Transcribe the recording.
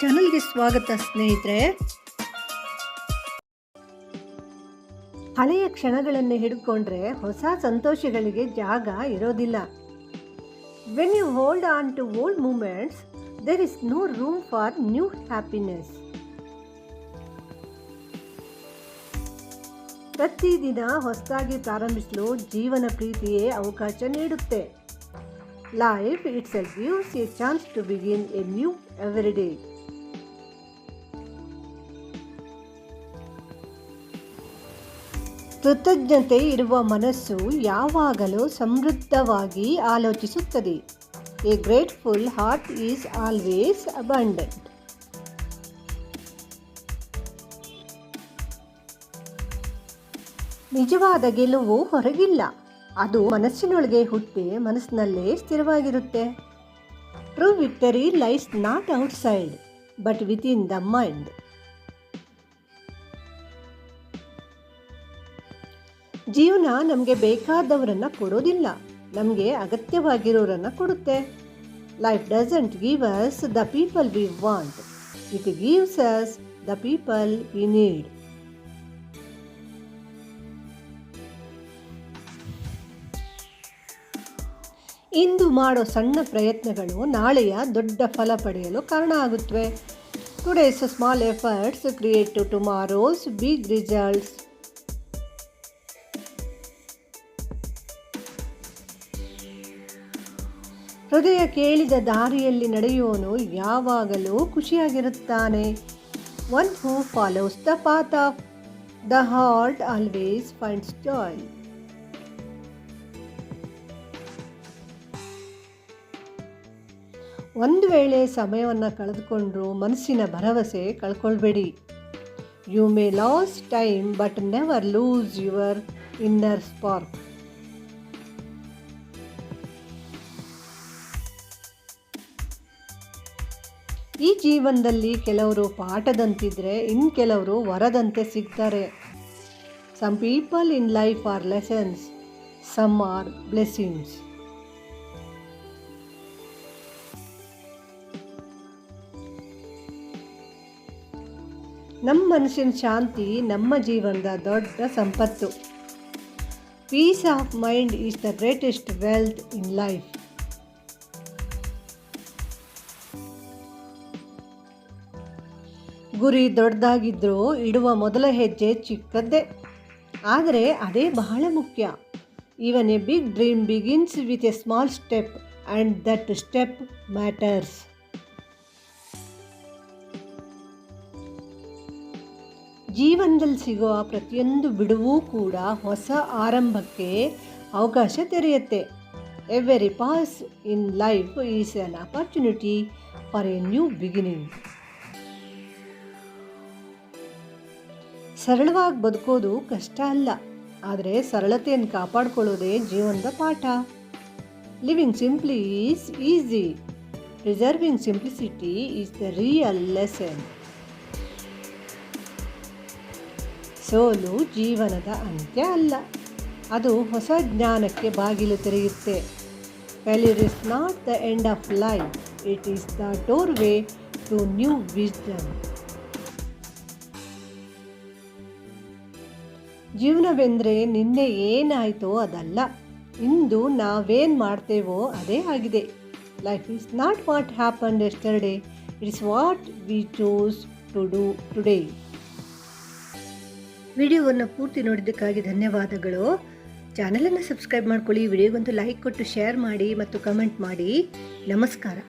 ಚಾನಲ್ಗೆ ಸ್ವಾಗತ ಸ್ನೇಹಿತರೆ. ಹಳೆಯ ಕ್ಷಣಗಳನ್ನು ಹಿಡ್ಕೊಂಡ್ರೆ ಹೊಸ ಸಂತೋಷಗಳಿಗೆ ಜಾಗ ಇರೋದಿಲ್ಲ. When you hold on to old moments there is no room for new happiness ಪ್ರತಿದಿನ ಹೊಸದಾಗಿ ಪ್ರಾರಂಭಿಸಲು ಜೀವನ ಪ್ರೀತಿಯೇ ಅವಕಾಶ ನೀಡುತ್ತೆ. Life itself gives a chance to begin a new every day ಕೃತಜ್ಞತೆ ಇರುವ ಮನಸ್ಸು ಯಾವಾಗಲೂ ಸಮೃದ್ಧವಾಗಿ ಆಲೋಚಿಸುತ್ತದೆ. A grateful heart is always abundant ನಿಜವಾದ ಗೆಲುವು ಹೊರಗಿಲ್ಲ. ಅದು ಮನಸ್ಸಿನೊಳಗೆ ಹುಟ್ಟಿ ಮನಸ್ಸಿನಲ್ಲೇ ಸ್ಥಿರವಾಗಿರುತ್ತೆ. True victory lies not outside but within the mind ಜೀವನ ನಮಗೆ ಬೇಕಾದವರನ್ನು ಕೊಡೋದಿಲ್ಲ. ನಮಗೆ ಅಗತ್ಯವಾಗಿರೋರನ್ನು ಕೊಡುತ್ತೆ. Life doesn't give us the people we want it gives us the people we need ಇಂದು ಮಾಡೋ ಸಣ್ಣ ಪ್ರಯತ್ನಗಳು ನಾಳೆಯ ದೊಡ್ಡ ಫಲ ಪಡೆಯಲು ಕಾರಣ ಆಗುತ್ತವೆ today's small efforts create to tomorrow's big results ಹೃದಯ ಕೇಳಿದ ದಾರಿಯಲ್ಲಿ ನಡೆಯುವನು ಯಾವಾಗಲೂ ಖುಷಿಯಾಗಿರುತ್ತಾನೆ. One who follows the path of the heart always finds joy ಒಂದು ವೇಳೆ ಸಮಯವನ್ನು ಕಳೆದುಕೊಂಡ್ರು ಮನಸ್ಸಿನ ಭರವಸೆ ಕಳ್ಕೊಳ್ಬೇಡಿ. You may lose time but never lose your inner spark ಈ ಜೀವನದಲ್ಲಿ ಕೆಲವರು ಪಾಠದಂತಿದ್ರೆ ಇನ್ನು ಕೆಲವರು ವರದಂತೆ ಸಿಗ್ತಾರೆ. Some people in life are lessons some are blessings ನಮ್ಮ ಮನಸ್ಸಿನ ಶಾಂತಿ ನಮ್ಮ ಜೀವನದ ದೊಡ್ಡ ಸಂಪತ್ತು. Peace of mind is the greatest wealth in life ಗುರಿ ದೊಡ್ಡದಾಗಿದ್ದರೂ ಇಡುವ ಮೊದಲ ಹೆಜ್ಜೆ ಚಿಕ್ಕದ್ದೇ. ಆದರೆ ಅದೇ ಬಹಳ ಮುಖ್ಯ. Even a big dream begins with a small step and that step matters ಜೀವನದಲ್ಲಿ ಸಿಗುವ ಪ್ರತಿಯೊಂದು ಬಿಡುವೂ ಕೂಡ ಹೊಸ ಆರಂಭಕ್ಕೆ ಅವಕಾಶ ತೆರೆಯುತ್ತೆ. Every pause in life is an opportunity for a new beginning ಸರಳವಾಗಿ ಬದುಕೋದು ಕಷ್ಟ ಅಲ್ಲ, ಆದರೆ ಸರಳತೆಯನ್ನು ಕಾಪಾಡಿಕೊಳ್ಳೋದೇ ಜೀವನದ ಪಾಠ. Living simply is easy preserving simplicity is the real lesson ಸೋಲು ಜೀವನದ ಅಂತ್ಯ ಅಲ್ಲ, ಅದು ಹೊಸ ಜ್ಞಾನಕ್ಕೆ ಬಾಗಿಲು ತೆರೆಯುತ್ತೆ. Failure is not the end of life it is the doorway to new wisdom ಜೀವನವೆಂದರೆ ನಿನ್ನೆ ಏನಾಯಿತೋ ಅದಲ್ಲ. ಇಂದು ನಾವೇನು ಮಾಡ್ತೇವೋ ಅದೇ ಆಗಿದೆ. Life is not what happen yesterday it's what we choose to do today ವಿಡಿಯೋವನ್ನು ಪೂರ್ತಿ ನೋಡಿದ್ದಕ್ಕಾಗಿ ಧನ್ಯವಾದಗಳು. ಚಾನಲನ್ನು ಸಬ್ಸ್ಕ್ರೈಬ್ ಮಾಡ್ಕೊಳ್ಳಿ. ವಿಡಿಯೋಗಂತೂ ಲೈಕ್ ಕೊಟ್ಟು ಶೇರ್ ಮಾಡಿ ಮತ್ತು ಕಮೆಂಟ್ ಮಾಡಿ. ನಮಸ್ಕಾರ.